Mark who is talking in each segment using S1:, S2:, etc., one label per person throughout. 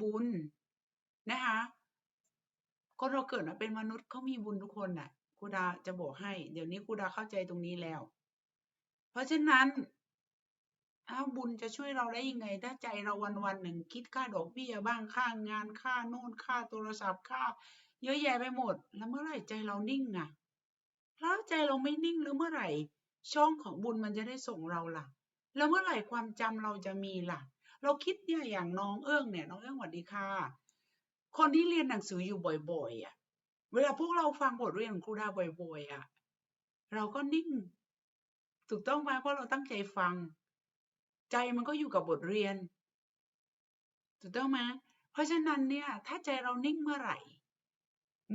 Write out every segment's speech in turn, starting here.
S1: บุญนะคะคนเราเกิดมาเป็นมนุษย์เขามีบุญทุกคนน่ะครูดาจะบอกให้ เดี๋ยวนี้ครูดาเข้าใจตรงนี้แล้ว เพราะฉะนั้นอ้าบุญจะช่วยเราได้ยังไง ถ้าใจเราวันวันหนึ่งคิดค่าดอกเบี้ยบ้างค่างานค่าโน่นค่าโทรศัพท์ค่า เยอะแยะไปหมด แล้วเมื่อไหร่ใจเรานิ่งอะแล้วใจเราไม่นิ่งหรือเมื่อไหร่ ช่องของบุญมันจะได้ส่งเราล่ะ แล้วเมื่อไหร่ความจำเราจะมีล่ะ เราคิดเนี่ยอย่างน้องเอื้องเนี่ยน้องเอื้องสวัสดีค่ะ คนที่เรียนหนังสืออยู่บ่อยๆอะเวลาพวกเราฟังบทเรียนของครูดาบ่อยๆอะเราก็นิ่ง ถูกต้องไหมเพราะเราตั้งใจฟัง ใจมันก็อยู่กับบทเรียน ถูกต้องไหมเพราะฉะนั้นเนี่ยถ้าใจเรานิ่งเมื่อไหร่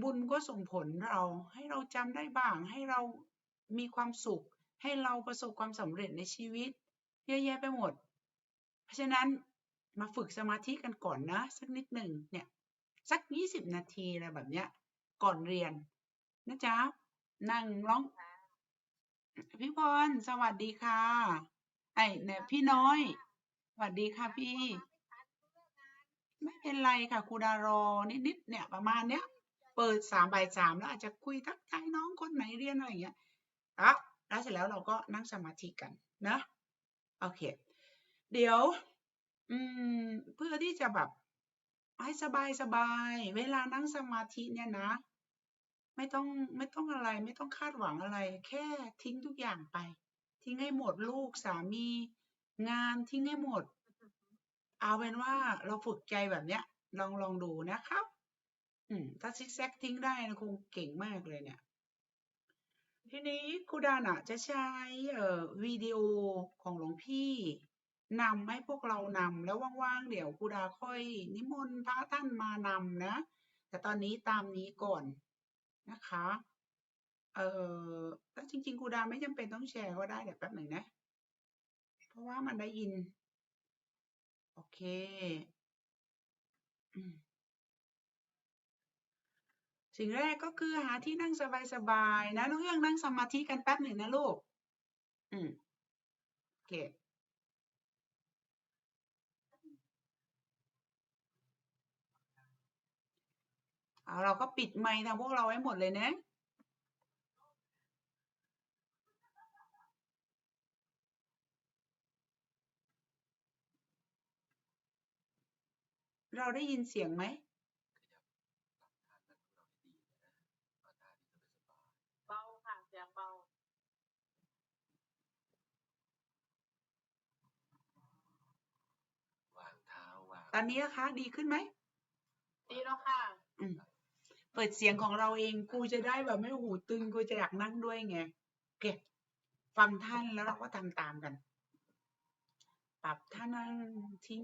S1: บุญก็ส่งผลเราให้เราจำได้บ้าง ให้เรามีความสุข ให้เราประสบความสำเร็จในชีวิต เยอะแยะไปหมด เพราะฉะนั้นมาฝึกสมาธิกันก่อนนะสักนิดหนึ่งเนี่ยสักยี่สิบนาทีอะไรแบบเนี้ยก่อนเรียนนะจ๊ะนั่งร้องพี่พรสวัสดีค่ะ ไอ้เนี่ยพี่น้อย สวัสดีค่ะพี่ ไม่เป็นไรค่ะครูดารอนิดๆเนี่ยประมาณเนี้ยเปิดสามบ่ายสามแล้วอาจจะคุยทักทายน้องคนไหนเรียนอะไรอย่างเงี้ยแล้วแล้วเสร็จแล้วเราก็นั่งสมาธิกันนะโอเค เดี๋ยว อืม เพื่อที่จะแบบให้สบายสบายๆเวลานั่งสมาธิเนี่ยนะ ไม่ต้องไม่ต้องอะไร ไม่ต้องคาดหวังอะไร แค่ทิ้งทุกอย่างไป ทิ้งให้หมดลูกสามี งานทิ้งให้หมด เอาเป็นว่าเราฝึกใจแบบเนี้ย ลองลองดูนะครับ อืม ถ้าซิกแซกทิ้งได้นะคงเก่งมากเลยเนี่ย ทีนี้ครูดาน่ะจะใช้เอ่อวิดีโอของหลวงพี่ นำให้พวกเรานำแล้วว่างๆเดี๋ยวครูดาค่อยนิมนต์พระท่านมานำนะ แต่ตอนนี้ตามนี้ก่อนนะคะเออแล้วจริงๆครูดาไม่จำเป็นต้องแชร์ก็ได้เดี๋ยวแป๊บหนึ่งนะ เพราะว่ามันได้ยิน โอเคสิ่งแรกก็คือหาที่นั่งสบายๆนะน้องเอื้องนั่งสมาธิกันแป๊บหนึ่งนะลูก อืมโอเค เอาเราก็ปิดไมค์ทางพวกเราไว้หมดเลยนะเราได้ยินเสียงไหม
S2: เบาค่ะ เสียงเบา
S3: วางเท้าวาง
S1: ตอนนี้นะคะ ดีขึ้นไหม
S2: ดีแล้วค่ะ
S1: อืม เปิดเสียงของเราเองกูจะได้แบบไม่หูตึงกูจะอยากนั่งด้วยไงเก็บฟังท่านแล้วเราก็ทำตามกัน ปรับท่านั่งทิ้ง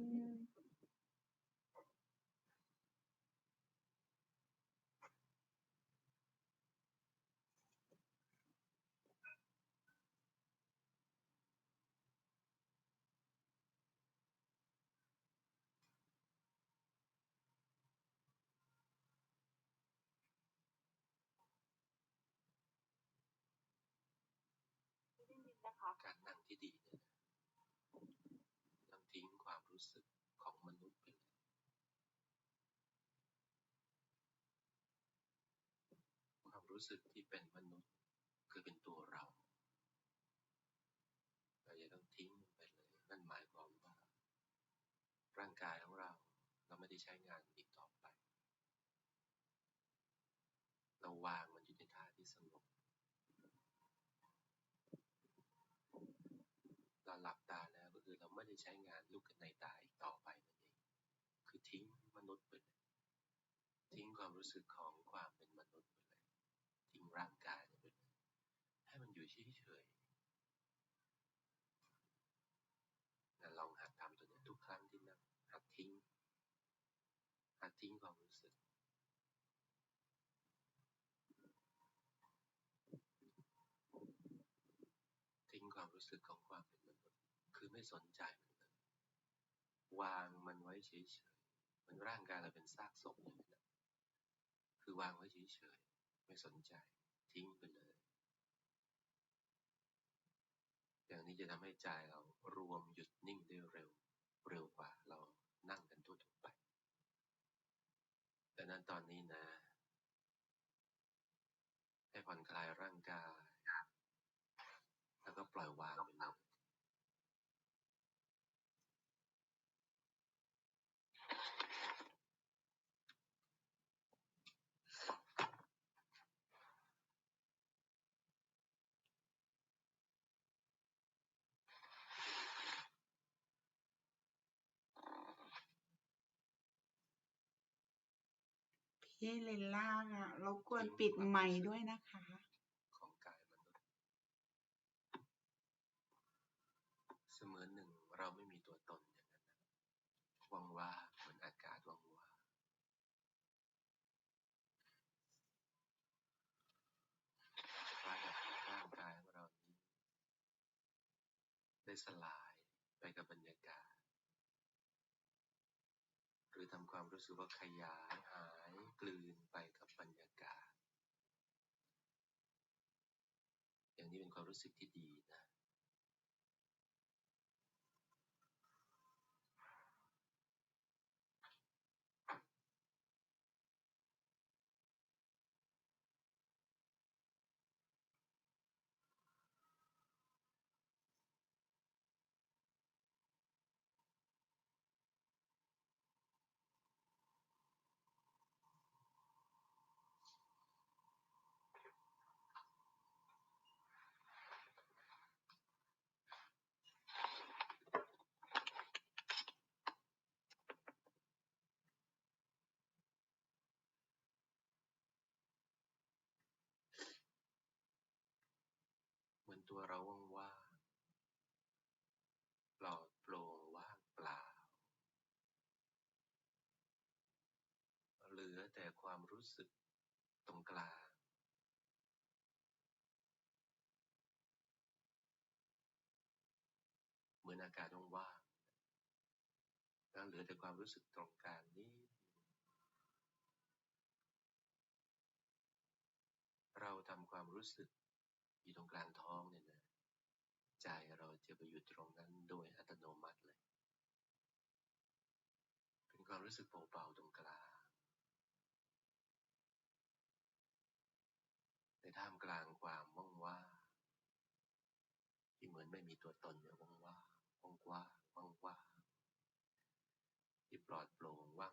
S3: การนั่งที่ดีเนี่ยต้องทิ้งความรู้สึกของมนุษย์ไปเลยความรู้สึกที่เป็นมนุษย์คือเป็นตัวเราเราจะต้องทิ้งมันไปเลย นั่นหมายความว่า ร่างกายของเราเราไม่ได้ใช้งานอีกต่อไป เราวางมันอยู่ในท่าที่สงบ เราหลับตาแล้วก็คือเรา ได้ใช้งานลูกในตาอีกต่อไปนั่นเอง คือทิ้งมนุษย์ไปเลยทิ้งความรู้สึกของความเป็นมนุษย์ไปเลย ทิ้งร่างกายไปเลยให้มันอยู่เฉยๆแล้วลองหัดทำตัวนี้ทุกครั้งที่นั่งหัดทิ้ง หัดทิ้งความรู้สึกทิ้งความรู้สึกของความเป็นมนุษย์ คือไม่สนใจมันเลยวางมันไว้เฉยๆมันร่างกายเราเป็นซากศพอย่างนั้นนะคือวางไว้เฉยๆไม่สนใจ ทิ้งไปเลย อย่างนี้จะทำให้ใจเรารวมหยุดนิ่งได้เร็ว เร็วกว่าเรานั่งกันทั่วๆไปดังนั้นตอนนี้นะ ให้ผ่อนคลายร่างกาย แล้วก็ปล่อยวางไปเลย
S1: พี่เลนล่างอะรบกวนปิดไมค์ด้วยนะคะ
S3: ของกายมนุษย์เสมือนหนึ่งเราไม่มีตัวตนอย่างนั้นนะว่างว่าเหมือนอากาศว่างว่างคล้ากับร่างกายของเรานี้ได้สลายไปกับบรรยากาศ หรือทำความรู้สึกว่าขยายหายกลืนไปกับบรรยากาศ อย่างนี้เป็นความรู้สึกที่ดีนะ ตัวเราว่างๆ ปลอดโปร่งว่างเปล่า เหลือแต่ความรู้สึกตรงกลาง เหมือนอากาศว่างๆแล้วเหลือแต่ความรู้สึกตรงกลางนี้ เราทำความรู้สึก อยู่ตรงกลางท้องเนี่ยนะใจเราจะไปอยู่ตรงนั้นโดยอัตโนมัติเลย เป็นความรู้สึกเบาๆตรงกลางในท่ามกลางความว่างว่างที่เหมือนไม่มีตัวตนเนี่ยว่างว่างว่างว่างว่างว่าที่ปลอดโปร่งว่าง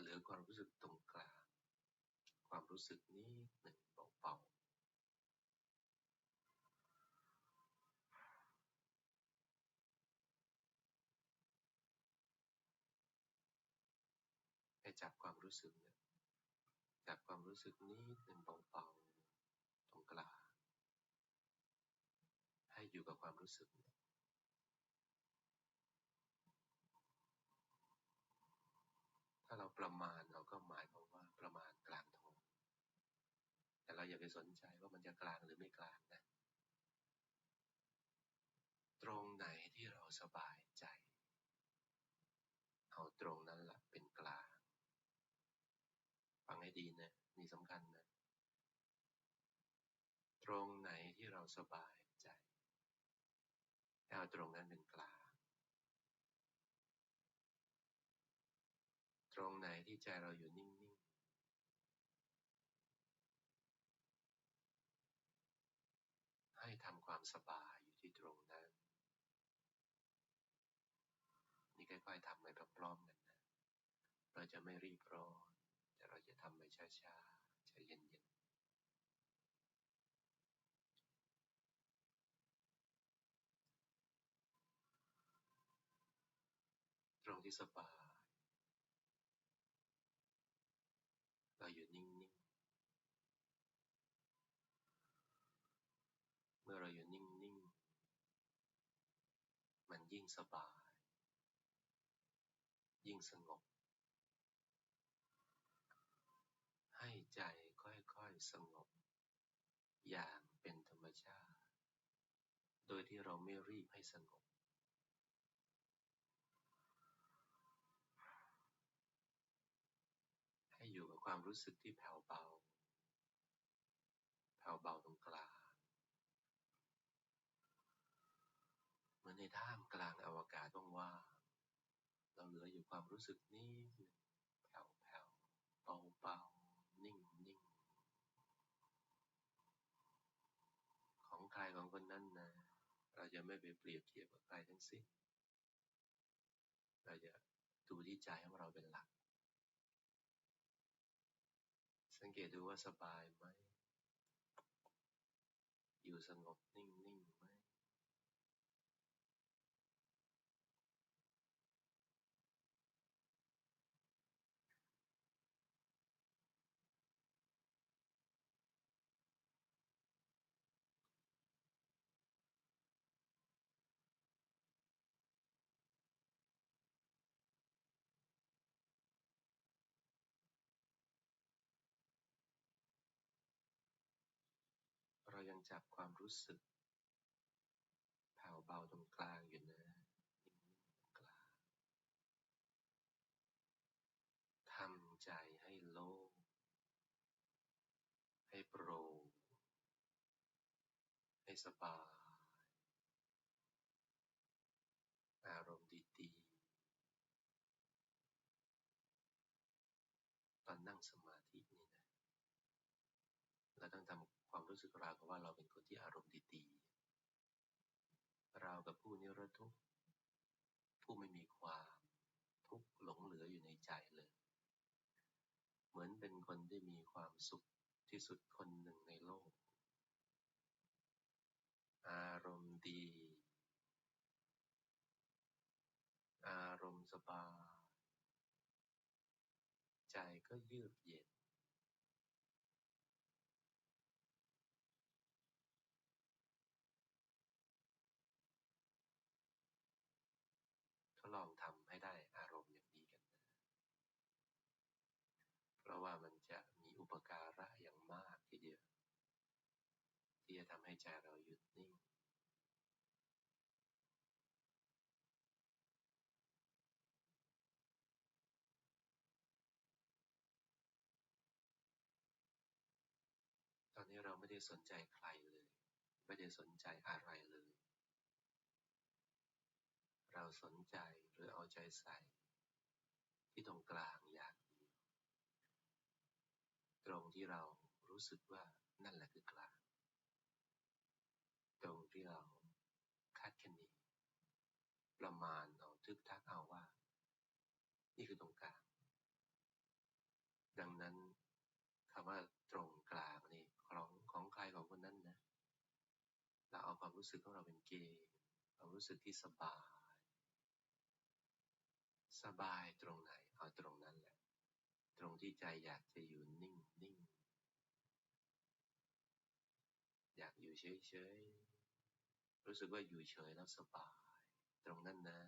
S3: เหลือความรู้สึกตรงกลาง ความรู้สึกนี้หนึ่งเบาๆให้จับความรู้สึกเนี่ยจับความรู้สึกนี้หนึ่งเบาๆตรงกลาง ให้อยู่กับความรู้สึกเนี่ยถ้าเรา ประมาณเราก็หมายความว่าประมาณกลางท้อง แต่เราอย่าไปสนใจว่ามันจะกลางหรือไม่กลางนะ ตรงไหนที่เราสบายใจ เอาตรงนั้นแหละเป็นกลาง ฟังให้ดีนะนี่สำคัญนะ ตรงไหนที่เราสบายใจเอาตรงนั้นเป็น ใจเราอยู่นิ่ง ๆให้ทำความสบายอยู่ที่ตรงนั้น นี่ค่อยๆทำไปพร้อมๆกันนะ เราจะไม่รีบร้อนแต่เราจะทำไปช้าๆใจเย็นๆตรงที่สบาย เราอยู่นิ่งๆ เมื่อเราอยู่นิ่งๆ มัน ยิ่งสบาย ยิ่งสงบ ให้ใจค่อยๆสงบ อย่างเป็นธรรมชาติ โดยที่เราไม่รีบให้สงบ ให้อยู่กับความรู้สึกที่แผ่วเบา แผ่วเบาตรงกลาง ในท่ามกลางอวกาศว่างๆเราเหลืออยู่ความรู้สึกนิ่งแผ่วแผ่วเบาเบาๆนิ่งนิ่งของใครของคนนั้นนะ เราจะไม่ไปเปรียบเทียบกับใครทั้งสิ้นเราจะดูที่ใจของเราเป็นหลัก สังเกตดูว่าสบายไหม อยู่สงบนิ่งนิ่ จับความรู้สึกแผ่วเบาตรงกลางอยู่นะนิ่งกลางทำใจให้โล่งให้โปร่งให้สบายอารมณ์ดีๆตอนนั่งสมาธินี่นะ เราต้องทำความ รู้สึกราวกับว่าเราเป็นคนที่อารมณ์ดีๆราวกับผู้นิรทุกข์ผู้ไม่มีความทุกข์หลงเหลืออยู่ในใจเลย เหมือนเป็นคนที่มีความสุขที่สุดคนหนึ่งในโลก อารมณ์ดี อารมณ์สบายใจก็ยือกเย็น ก็ลองทำให้ได้อารมณ์อย่างนี้กันนะ เพราะว่ามันจะมีอุปการะอย่างมากทีเดียว ที่จะทำให้ใจเราหยุดนิ่ง ตอนนี้เราไม่ได้สนใจใครเลย ไม่ได้สนใจอะไรเลย เราสนใจหรือเอาใจใส่ ที่ตรงกลางอย่างเดียวตรงที่เรารู้สึกว่านั่นแหละคือกลาง ตรงที่เราคาดคะเนประมาณเอาทึกทักเอาว่า นี่คือตรงกลาง ดังนั้นคำว่าตรงกลางนี่ของของใครของคนนั้นนะ เราเอาความรู้สึกของเราเป็นเกณฑ์ความรู้สึกที่สบาย สบายตรงไหน เอาตรงนั้นแหละ ตรงที่ใจอยากจะอยู่นิ่งนิ่งอยากอยู่เฉยเฉยๆ รู้สึกว่าอยู่เฉยแล้วสบาย ตรงนั้นนะ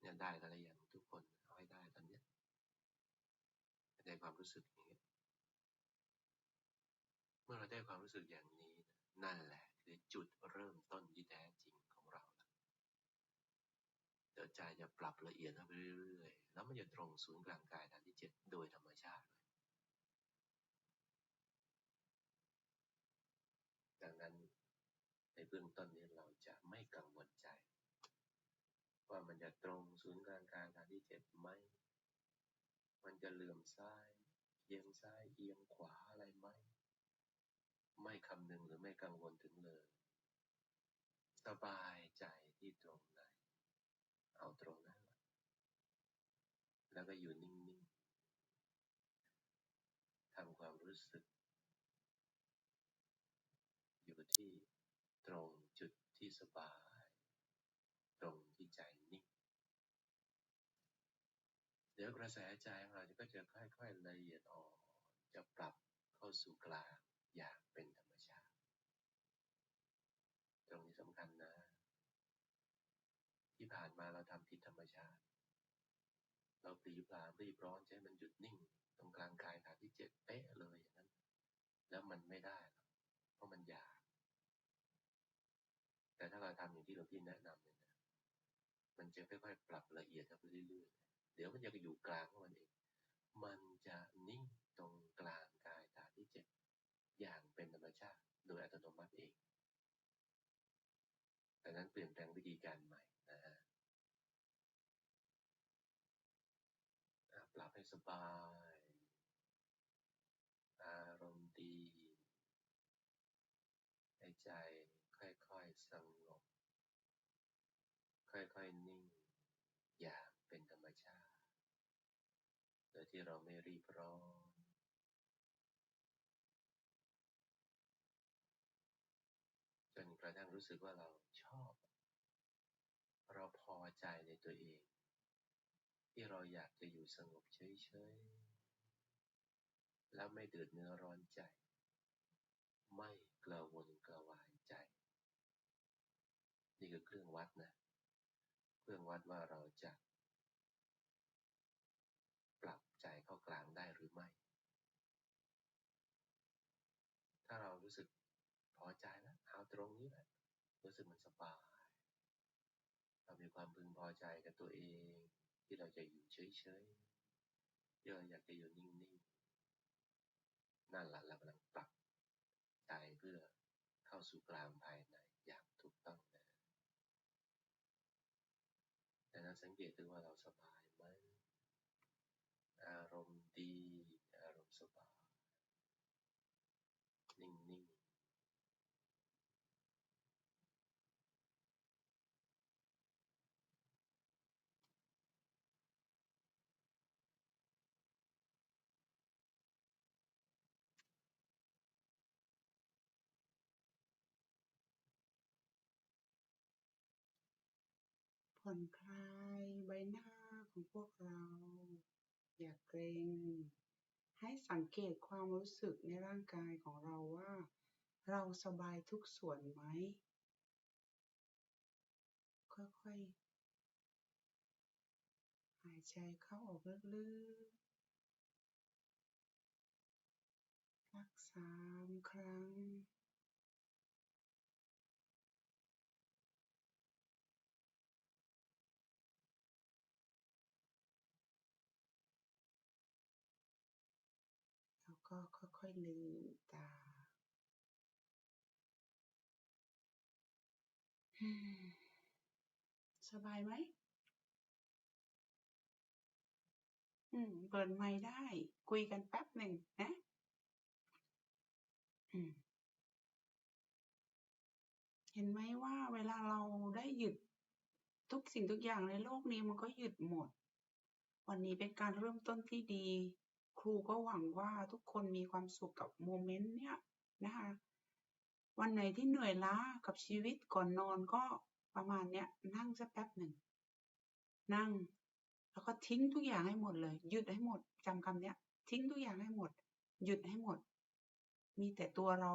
S3: เนี่ยได้แล้วหรือยังทุกคนเอาให้ได้ตอนเนี้ยได้ความรู้สึกอย่างเงี้เมื่อเราได้ความรู้สึกอย่างนี้นั่นแหละคือจุดเริ่มต้นที่แท้จริงของเราละเดี๋ยวใจจะปรับละเอียดเข้าไปเรื่อยๆแล้วมันจะตรงศูนย์กลางกายฐานที่เจ็ดโดยธรรมชาติเลย ดังนั้นใน เบื้องต้นนี้เราจะไม่กังวลใจ ว่ามันจะตรงศูนย์กลางกายฐานที่เจ็ดไหม มันจะเหลื่อมซ้ายเอียงซ้ายเอียงขวาอะไรไหม ไม่คำนึงหรือไม่กังวลถึงเลย สบายใจที่ตรงไหน เอาตรงนั้น แล้วก็อยู่นิ่งๆทำความรู้สึก อยู่ที่ ตรงจุดที่สบาย ตรงที่ใจนิ่งเดี๋ยวกระแสใจของเราก็จะค่อยๆละเอียดอ่อนจะปรับเข้าสู่กลางอย่างเป็นธรรมชาติ ตรงนี้สำคัญนะ ที่ผ่านมาเราทำผิดธรรมชาติ เราปรีปลารีบร้อนใช้มันหยุดนิ่ง ตรงกลางกายฐานที่เจ็ดเป๊ะเลยอย่างนั้น แล้วมันไม่ได้ เพราะมันยาก แต่ถ้าเราทำอย่างที่หลวงพี่แนะนำเนี่ยนะมันจะค่อยๆปรับละเอียดเข้าไปเรื่อยๆ เดี๋ยวมันจะอยู่กลางของมันเอง มันจะนิ่งตรงกลางกายฐานที่เจ็ดอย่างเป็นธรรมชาติโดยอัตโนมัติเองดังนั้นเปลี่ยนแปลงวิธีการใหม่นะฮะอะปรับให้สบาย อารมณ์ดีให้ใจค่อยๆสงบ ค่อยๆนิ่ง อย่างเป็นธรรมชาติ โดย ที่เราไม่รีบร้อนจนกระทั่งรู้สึกว่าเราชอบ เราพอใจในตัวเอง ที่เราอยากจะอยู่สงบเฉยๆ แล้วไม่เดือดเนื้อร้อนใจ ไม่กระวนกระวายใจ นี่คือเครื่องวัดนะ เครื่องวัดว่าเราจะ ปรับใจเข้ากลางได้หรือไม่ ถ้าเรารู้สึกพอใจแล้วเอา ตรงนี้แหละรู้สึกมันสบาย เรามีความพึงพอใจกับตัวเอง ที่เราจะอยู่เฉยๆที่เราอยากจะอยู่นิ่งๆ นั่นแหละเรากำลังปรับใจเพื่อเข้าสู่กลางภายในอย่างถูกต้องนะแต่นั้นสังเกตดูว่าเราสบายไหมอารมณ์ดี อารมณ์สบาย นิ่งๆ
S1: ผ่อนคลายใบหน้าของพวกเรา อย่าเกรงให้สังเกตความรู้สึกในร่างกายของเราว่า เราสบายทุกส่วนไหม ค่อยๆ หายใจเข้าออกลึกๆสักสามครั้ง ก็ค่อยๆลืมตา สบายไหม อืม เปิดไมค์ได้ คุยกันแป๊บหนึ่งนะ อืมเห็นไหมว่าเวลาเราได้หยุดทุกสิ่งทุกอย่างในโลกนี้มันก็หยุดหมด วันนี้เป็นการเริ่มต้นที่ดี ครูก็หวังว่าทุกคนมีความสุขกับโมเมนต์เนี้ยนะคะวันไหนที่เหนื่อยล้ากับชีวิตก่อนนอนก็ประมาณเนี้ยนั่งสักแป๊บหนึ่ง นั่ง แล้วก็ทิ้งทุกอย่างให้หมดเลย หยุดให้หมดจำคำเนี้ย ทิ้งทุกอย่างให้หมด หยุดให้หมด มีแต่ตัวเรา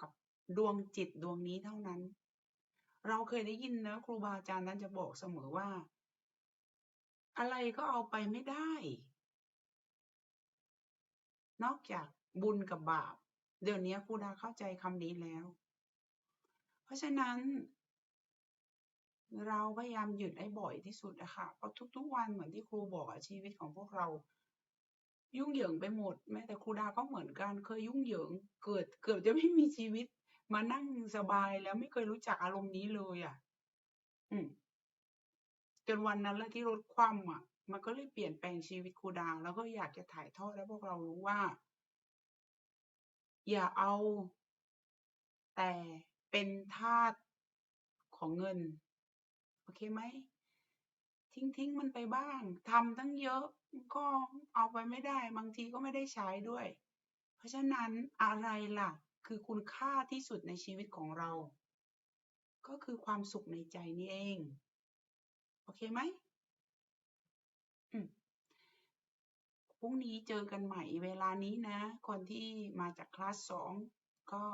S1: กับดวงจิตดวงนี้เท่านั้น เราเคยได้ยินนะครูบาอาจารย์นั้นจะบอกเสมอว่า อะไรก็เอาไปไม่ได้ นอกจากบุญกับบาป เดี๋ยวนี้ครูดาเข้าใจคำนี้แล้ว เพราะฉะนั้น เราพยายามหยุดให้บ่อยที่สุดอะคะเพราะทุกๆวันเหมือนที่ครูบอกอชีวิตของพวกเรายุ่งเหยิงไปหมด แม้แต่ครูดาก็เหมือนกันเคยยุ่งเหยิงเกิดเกือบจะไม่มีชีวิต มานั่งสบายแล้วไม่เคยรู้จักอารมณ์นี้เลยอะอืมจนวันนั้นแหละที่รถคว่ำอะ มันก็เลยเปลี่ยนแปลงชีวิตครูดาว แล้วก็อยากจะถ่ายทอดให้พวกเรารู้ว่า อย่าเอา แต่เป็นทาสของเงิน โอเคไหม ทิ้งทิ้งมันไปบ้างทำตั้งเยอะก็เอาไปไม่ได้ บางทีก็ไม่ได้ใช้ด้วย เพราะฉะนั้นอะไรล่ะ คือคุณค่าที่สุดในชีวิตของเรา ก็คือความสุขในใจนี่เอง โอเคไหม พรุ่งนี้เจอกันใหม่เวลานี้นะ คนที่มาจากคลาสสองก็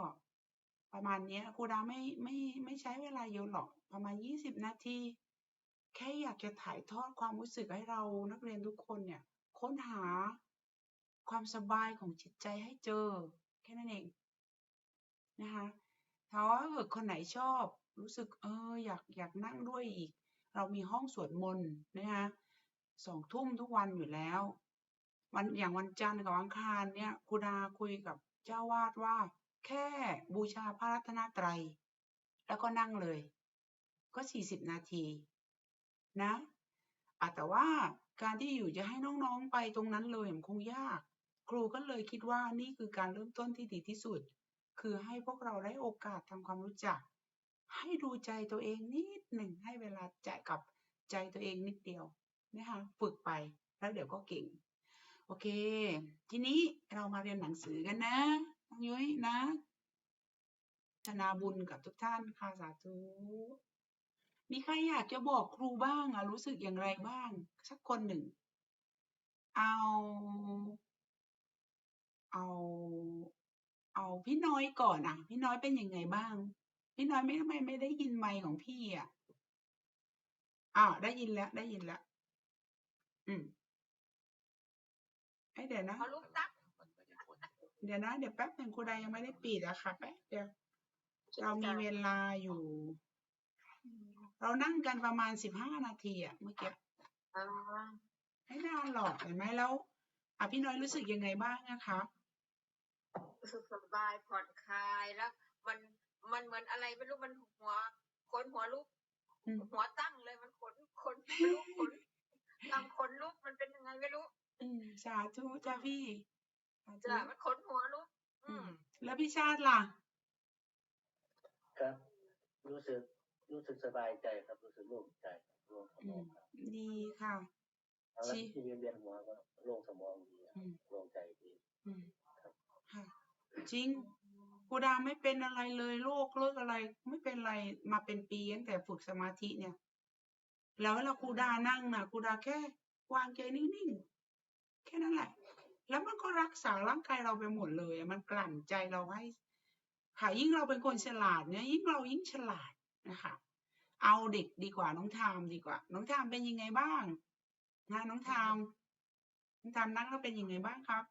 S1: ประมาณเนี้ยครูดาไม่ไม่ไม่ใช้เวลาเยอะหรอกประมาณยี่สิบนาที แค่อยากจะถ่ายทอดความรู้สึกให้เรานักเรียนทุกคนเนี่ย ค้นหาความสบายของจิตใจให้เจอ แค่นั้นเองนะคะถ้าว่าเกิดคนไหนชอบรู้สึกเอออยากอยากนั่งด้วยอีก เรามีห้องสวดมนต์นะคะ สองทุ่มทุกวันอยู่แล้ววันอย่างวันจันทร์กับวันคารเนี่ยครูดาคุยกับเจ้าวาดว่า แค่บูชาพระรัตนตรัย แล้วก็นั่งเลย ก็สี่สิบนาที นะอะแต่ว่าการที่อยู่จะให้น้องๆไปตรงนั้นเลยมันคงยาก ครูก็เลยคิดว่านี่คือการเริ่มต้นที่ดีที่สุด คือให้พวกเราได้โอกาสทำความรู้จัก ให้ดูใจตัวเองนิดหนึ่งให้เวลาใจกับใจตัวเองนิดเดียว นะคะฝึกไปแล้วเดี๋ยวก็เก่ง โอเค ทีนี้เรามาเรียนหนังสือกันนะน้องยุ้ยนะธนาบุญกับทุกท่านค่ะสาธุมีใครอยากจะบอกครูบ้างอะรู้สึกอย่างไรบ้าง สักคนหนึ่ง เอา เอา เอาพี่น้อยก่อนอะพี่น้อยเป็นยังไงบ้าง พี่น้อยไม่ไม่ไม่ได้ยินไมค์ของพี่อะอ้าวได้ยินแล้วได้ยินแล้ว อืมเอ้ยเดี๋ยวนะ
S2: พอลูกตัก
S3: มันไม่ได้ผล
S1: เดี๋ยวนะเดี๋ยวแป๊บหนึ่งครูใดยังไม่ได้ปิดอะค่ะแป๊บเดียวเรามีเวลาอยู่ เรานั่งกันประมาณสิบห้านาทีอะเมื่อกี้
S2: อ่า
S1: ไม่นานหรอกเห็นไหมแล้วอะพี่น้อยรู้สึกยังไงบ้างนะคะ
S2: รู้สึกสบายผ่อนคลายแล้ว มันมันเหมือนอะไรไม่รู้มันหัวขนหัวลุก
S1: อืม
S2: หัวตั้งเลยมันขนขนลุกขนทำขนลุกมันเป็นยังไงไม่รู้
S1: อืม สาธุจ้าพี่สาธุ
S2: จ้ะมันขนหัวลุกอืม
S1: แล้วพี่ชาติล่ะ
S4: ครับ รู้สึก รู้สึกสบายใจครับ รู้สึกโล่งใจโล่งสมองครับ
S1: ดีค่ะ
S4: แล้ว
S1: ชี้
S4: ที่เวียนเวียนหัวก็โล่งสมองดีอะ
S1: อืม
S4: โล่งใจดี
S1: อืมค่ะ จริงกูดาไม่เป็นอะไรเลยโรคเลิกอะไร ไม่เป็นไรมาเป็นปีตั้งแต่ฝึกสมาธิเนี่ย แล้วเวลาครูดานั่งนะครูดาแค่วางใจนิ่งๆ แค่นั้นแหละ แล้วมันก็รักษาร่างกายเราไปหมดเลยมันกลั่นใจเราให้ค่ะยิ่งเราเป็นคนฉลาดเนี่ยยิ่งเรายิ่งฉลาดนะคะเอาเด็กดีกว่าน้องทามดีกว่า น้องทามเป็นยังไงบ้างนะน้องทามน้องทามนั่งแล้วเป็นยังไงบ้างครับ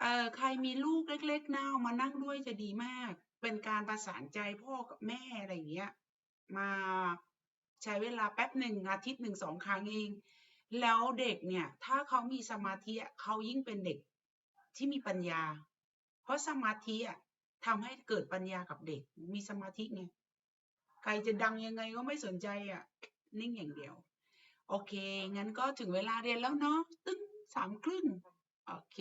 S1: เอ่อใครมีลูกเล็กๆนะเอามานั่งด้วยจะดีมาก เป็นการประสานใจพ่อกับแม่อะไรอย่างเงี้ย มา ใช้เวลาแป๊บหนึ่งอาทิตย์หนึ่งสองครั้งเอง แล้วเด็กเนี่ยถ้าเขามีสมาธิเขายิ่งเป็นเด็กที่มีปัญญา เพราะสมาธิอะทำให้เกิดปัญญากับเด็ก มีสมาธิไงใครจะดังยังไงก็ไม่สนใจอะ นิ่งอย่างเดียว โอเค งั้นก็ถึงเวลาเรียนแล้วเนาะตึ้งสามครึ่งโอเค